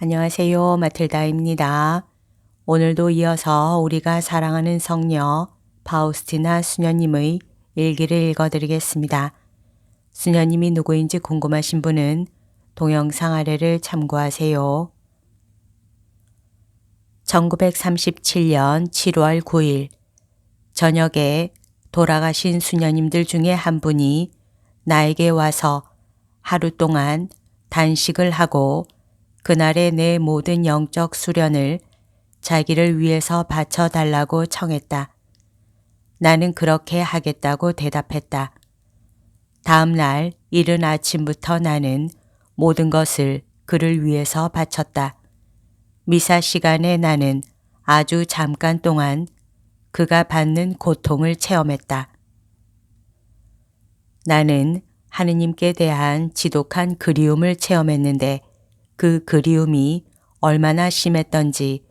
안녕하세요. 마틸다입니다. 오늘도 이어서 우리가 사랑하는 성녀 파우스티나 수녀님의 일기를 읽어드리겠습니다. 수녀님이 누구인지 궁금하신 분은 동영상 아래를 참고하세요. 1937년 7월 9일 저녁에 돌아가신 수녀님들 중에 한 분이 나에게 와서 하루 동안 단식을 하고 그날의 내 모든 영적 수련을 자기를 위해서 바쳐달라고 청했다. 나는 그렇게 하겠다고 대답했다. 다음 날 이른 아침부터 나는 모든 것을 그를 위해서 바쳤다. 미사 시간에 나는 아주 잠깐 동안 그가 받는 고통을 체험했다. 나는 하느님께 대한 지독한 그리움을 체험했는데 그 그리움이 얼마나 심했던지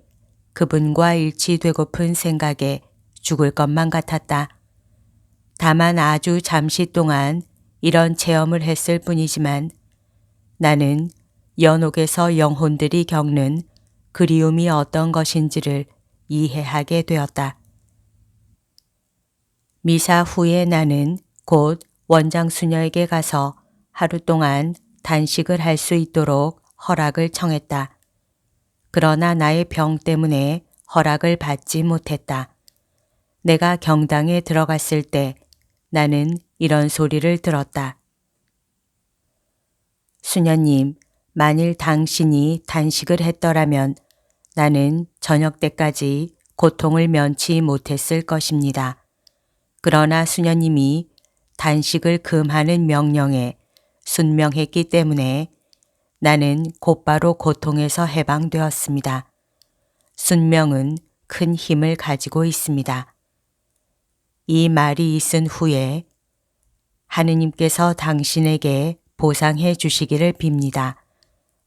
그분과 일치되고픈 생각에 죽을 것만 같았다. 다만 아주 잠시 동안 이런 체험을 했을 뿐이지만 나는 연옥에서 영혼들이 겪는 그리움이 어떤 것인지를 이해하게 되었다. 미사 후에 나는 곧 원장 수녀에게 가서 하루 동안 단식을 할 수 있도록 허락을 청했다. 그러나 나의 병 때문에 허락을 받지 못했다. 내가 경당에 들어갔을 때 나는 이런 소리를 들었다. 수녀님, 만일 당신이 단식을 했더라면 나는 저녁 때까지 고통을 면치 못했을 것입니다. 그러나 수녀님이 단식을 금하는 명령에 순명했기 때문에 나는 곧바로 고통에서 해방되었습니다. 순명은 큰 힘을 가지고 있습니다. 이 말이 있은 후에 하느님께서 당신에게 보상해 주시기를 빕니다.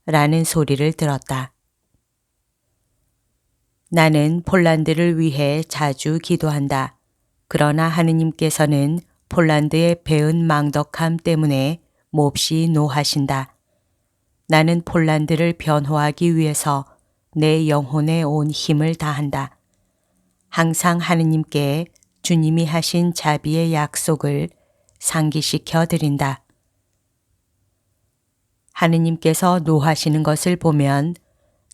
라는 소리를 들었다. 나는 폴란드를 위해 자주 기도한다. 그러나 하느님께서는 폴란드의 배은 망덕함 때문에 몹시 노하신다. 나는 폴란드를 변호하기 위해서 내 영혼에 온 힘을 다한다. 항상 하느님께 주님이 하신 자비의 약속을 상기시켜 드린다. 하느님께서 노하시는 것을 보면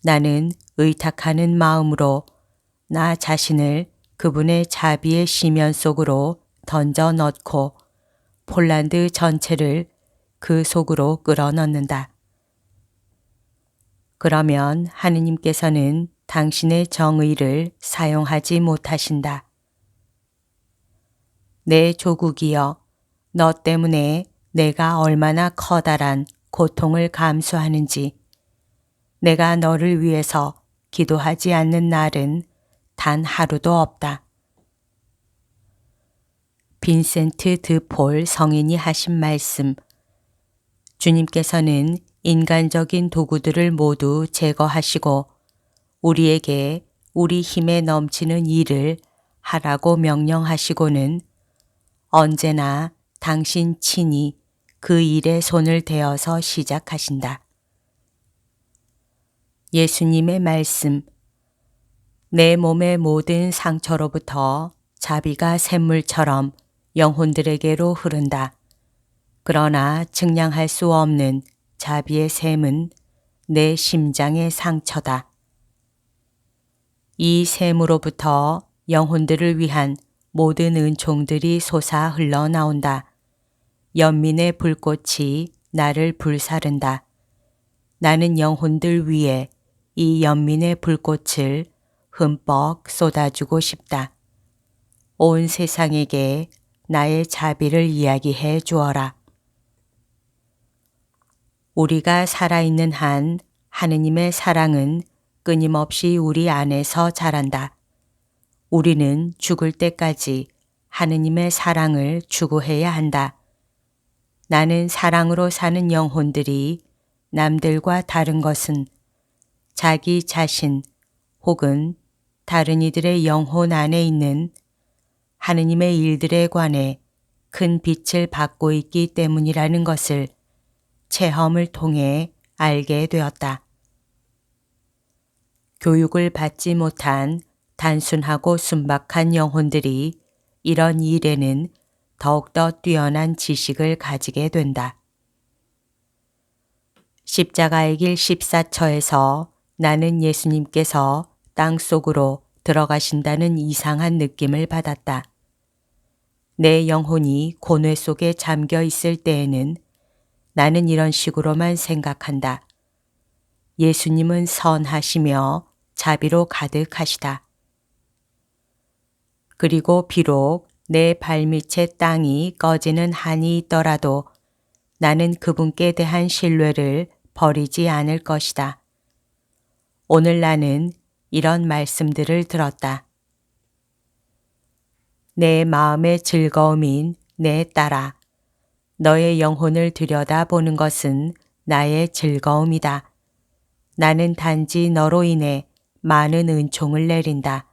나는 의탁하는 마음으로 나 자신을 그분의 자비의 시면 속으로 던져 넣고 폴란드 전체를 그 속으로 끌어 넣는다. 그러면 하느님께서는 당신의 정의를 사용하지 못하신다. 내 조국이여, 너 때문에 내가 얼마나 커다란 고통을 감수하는지, 내가 너를 위해서 기도하지 않는 날은 단 하루도 없다. 빈센트 드 폴 성인이 하신 말씀. 주님께서는 인간적인 도구들을 모두 제거하시고 우리에게 우리 힘에 넘치는 일을 하라고 명령하시고는 언제나 당신 친히 그 일에 손을 대어서 시작하신다. 예수님의 말씀. 내 몸의 모든 상처로부터 자비가 샘물처럼 영혼들에게로 흐른다. 그러나 증량할 수 없는 자비의 샘은 내 심장의 상처다. 이 샘으로부터 영혼들을 위한 모든 은총들이 솟아 흘러나온다. 연민의 불꽃이 나를 불사른다. 나는 영혼들 위에 이 연민의 불꽃을 흠뻑 쏟아주고 싶다. 온 세상에게 나의 자비를 이야기해 주어라. 우리가 살아있는 한 하느님의 사랑은 끊임없이 우리 안에서 자란다. 우리는 죽을 때까지 하느님의 사랑을 추구해야 한다. 나는 사랑으로 사는 영혼들이 남들과 다른 것은 자기 자신 혹은 다른 이들의 영혼 안에 있는 하느님의 일들에 관해 큰 빛을 받고 있기 때문이라는 것을 체험을 통해 알게 되었다. 교육을 받지 못한 단순하고 순박한 영혼들이 이런 일에는 더욱더 뛰어난 지식을 가지게 된다. 십자가의 길 14처에서 나는 예수님께서 땅 속으로 들어가신다는 이상한 느낌을 받았다. 내 영혼이 고뇌 속에 잠겨 있을 때에는 나는 이런 식으로만 생각한다. 예수님은 선하시며 자비로 가득하시다. 그리고 비록 내 발밑에 땅이 꺼지는 한이 있더라도 나는 그분께 대한 신뢰를 버리지 않을 것이다. 오늘 나는 이런 말씀들을 들었다. 내 마음의 즐거움인 내 딸아, 너의 영혼을 들여다보는 것은 나의 즐거움이다. 나는 단지 너로 인해 많은 은총을 내린다.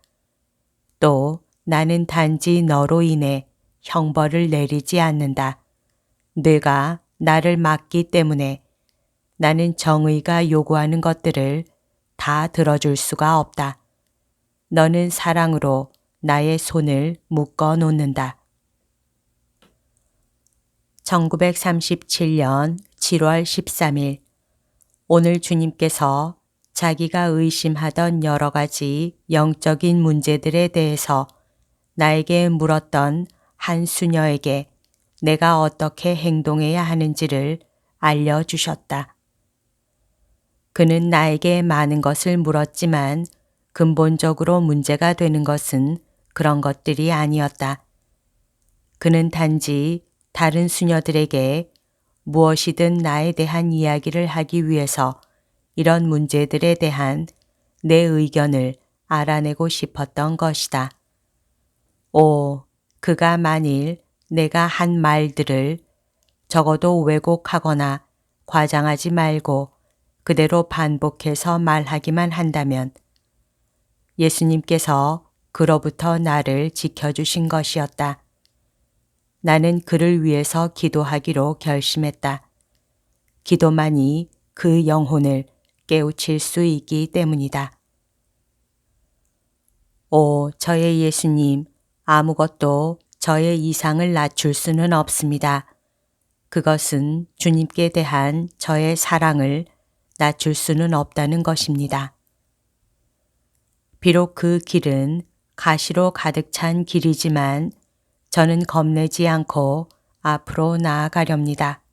또 나는 단지 너로 인해 형벌을 내리지 않는다. 네가 나를 맡기 때문에 나는 정의가 요구하는 것들을 다 들어줄 수가 없다. 너는 사랑으로 나의 손을 묶어 놓는다. 1937년 7월 13일 오늘 주님께서 자기가 의심하던 여러 가지 영적인 문제들에 대해서 나에게 물었던 한 수녀에게 내가 어떻게 행동해야 하는지를 알려주셨다. 그는 나에게 많은 것을 물었지만 근본적으로 문제가 되는 것은 그런 것들이 아니었다. 그는 단지 다른 수녀들에게 무엇이든 나에 대한 이야기를 하기 위해서 이런 문제들에 대한 내 의견을 알아내고 싶었던 것이다. 오, 그가 만일 내가 한 말들을 적어도 왜곡하거나 과장하지 말고 그대로 반복해서 말하기만 한다면 예수님께서 그로부터 나를 지켜주신 것이었다. 나는 그를 위해서 기도하기로 결심했다. 기도만이 그 영혼을 깨우칠 수 있기 때문이다. 오, 저의 예수님, 아무것도 저의 이상을 낮출 수는 없습니다. 그것은 주님께 대한 저의 사랑을 낮출 수는 없다는 것입니다. 비록 그 길은 가시로 가득 찬 길이지만 저는 겁내지 않고 앞으로 나아가렵니다.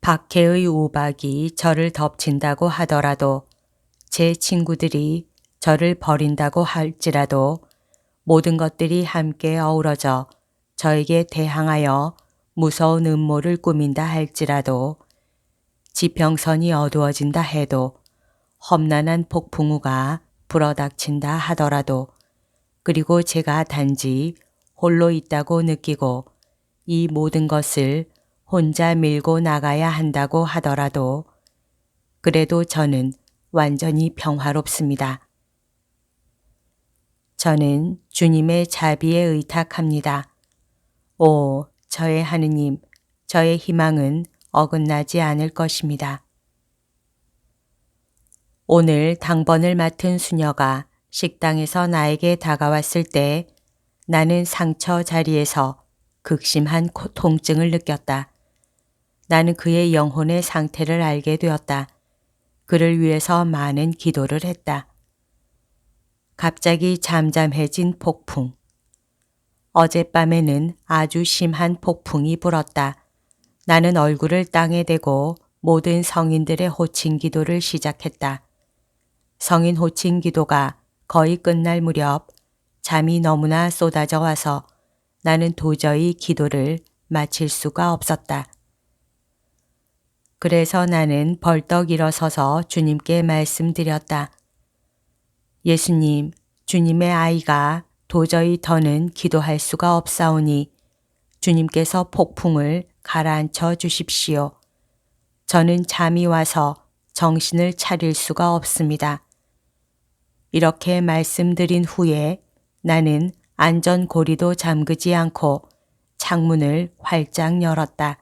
박해의 우박이 저를 덮친다고 하더라도 제 친구들이 저를 버린다고 할지라도 모든 것들이 함께 어우러져 저에게 대항하여 무서운 음모를 꾸민다 할지라도 지평선이 어두워진다 해도 험난한 폭풍우가 불어닥친다 하더라도 그리고 제가 단지 홀로 있다고 느끼고 이 모든 것을 혼자 밀고 나가야 한다고 하더라도 그래도 저는 완전히 평화롭습니다. 저는 주님의 자비에 의탁합니다. 오, 저의 하느님, 저의 희망은 어긋나지 않을 것입니다. 오늘 당번을 맡은 수녀가 식당에서 나에게 다가왔을 때 나는 상처 자리에서 극심한 통증을 느꼈다. 나는 그의 영혼의 상태를 알게 되었다. 그를 위해서 많은 기도를 했다. 갑자기 잠잠해진 폭풍. 어젯밤에는 아주 심한 폭풍이 불었다. 나는 얼굴을 땅에 대고 모든 성인들의 호칭 기도를 시작했다. 성인 호칭 기도가 거의 끝날 무렵 잠이 너무나 쏟아져 와서 나는 도저히 기도를 마칠 수가 없었다. 그래서 나는 벌떡 일어서서 주님께 말씀드렸다. 예수님, 주님의 아이가 도저히 더는 기도할 수가 없사오니 주님께서 폭풍을 가라앉혀 주십시오. 저는 잠이 와서 정신을 차릴 수가 없습니다. 이렇게 말씀드린 후에 나는 안전고리도 잠그지 않고 창문을 활짝 열었다.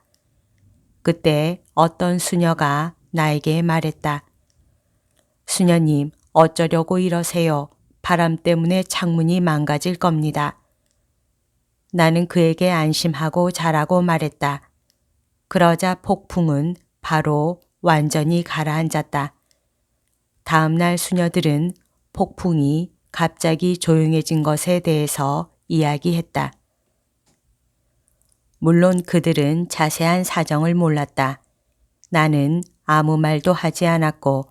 그때 어떤 수녀가 나에게 말했다. 수녀님, 어쩌려고 이러세요? 바람 때문에 창문이 망가질 겁니다. 나는 그에게 안심하고 자라고 말했다. 그러자 폭풍은 바로 완전히 가라앉았다. 다음날 수녀들은 폭풍이 갑자기 조용해진 것에 대해서 이야기했다. 물론 그들은 자세한 사정을 몰랐다. 나는 아무 말도 하지 않았고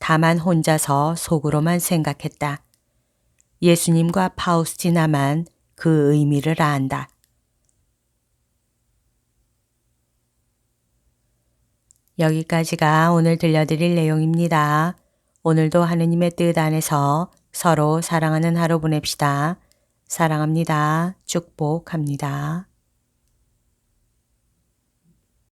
다만 혼자서 속으로만 생각했다. 예수님과 파우스티나만 그 의미를 안다. 여기까지가 오늘 들려드릴 내용입니다. 오늘도 하느님의 뜻 안에서 서로 사랑하는 하루 보냅시다. 사랑합니다. 축복합니다.